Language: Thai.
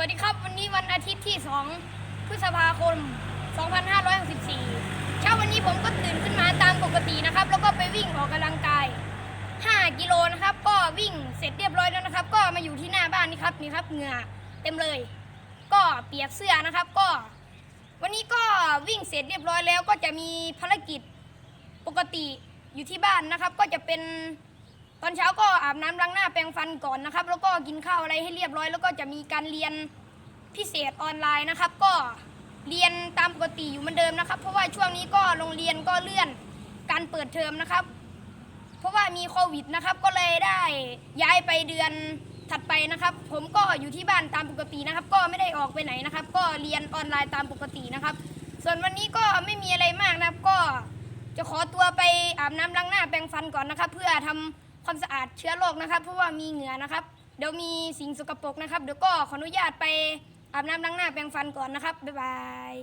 วัสดีครับ วันนี้วันอาทิตย์ที่ 2 พฤษภาคม 2564 เช้าวันนี้ผมก็ตื่นขึ้นมาตามปกตินะครับ แล้วก็ไปวิ่งออกกำลังกาย 5 กิโลนะครับ ก็วิ่งเสร็จเรียบร้อยแล้วนะครับ ก็มาอยู่ที่หน้าบ้านนี่ครับนี่ครับเหงื่อเต็มเลย ก็เปียกเสื้อนะครับ ก็ วันนี้ก็วิ่งเสร็จเรียบร้อยแล้วก็จะมีภารกิจปกติอยู่ที่บ้านนะครับ ก็จะเป็น ตอนเช้าก็อาบน้ำล้างหน้าแปรงฟันก่อนนะครับ แล้วก็กินข้าวอะไรให้เรียบร้อย แล้วก็จะมีการเรียนพิเศษออนไลน์นะครับ ก็เรียนตามปกติอยู่เหมือนเดิมนะครับ เพราะว่าช่วงนี้ก็โรงเรียนก็เลื่อนการเปิดเทอมนะครับ เพราะว่ามีโควิดนะครับ ก็เลยได้ย้ายไปเดือนถัดไปนะครับ ผมก็อยู่ที่บ้านตามปกตินะครับ ก็ไม่ได้ออกไปไหนนะครับ ก็เรียนออนไลน์ตามปกตินะครับ ส่วนวันนี้ก็ไม่มีอะไรมากนะครับ ก็จะขอตัวไปอาบน้ำล้างหน้าแปรงฟันก่อนนะครับ เพื่อทำ ความสะอาดเชื้อโรคนะครับ เพราะว่ามีเหงื่อนะครับ เดี๋ยวมีสิ่งสกปรกนะครับ เดี๋ยวก็ขออนุญาตไปอาบน้ำล้างหน้าแปรงฟันก่อนนะครับ บ๊ายบาย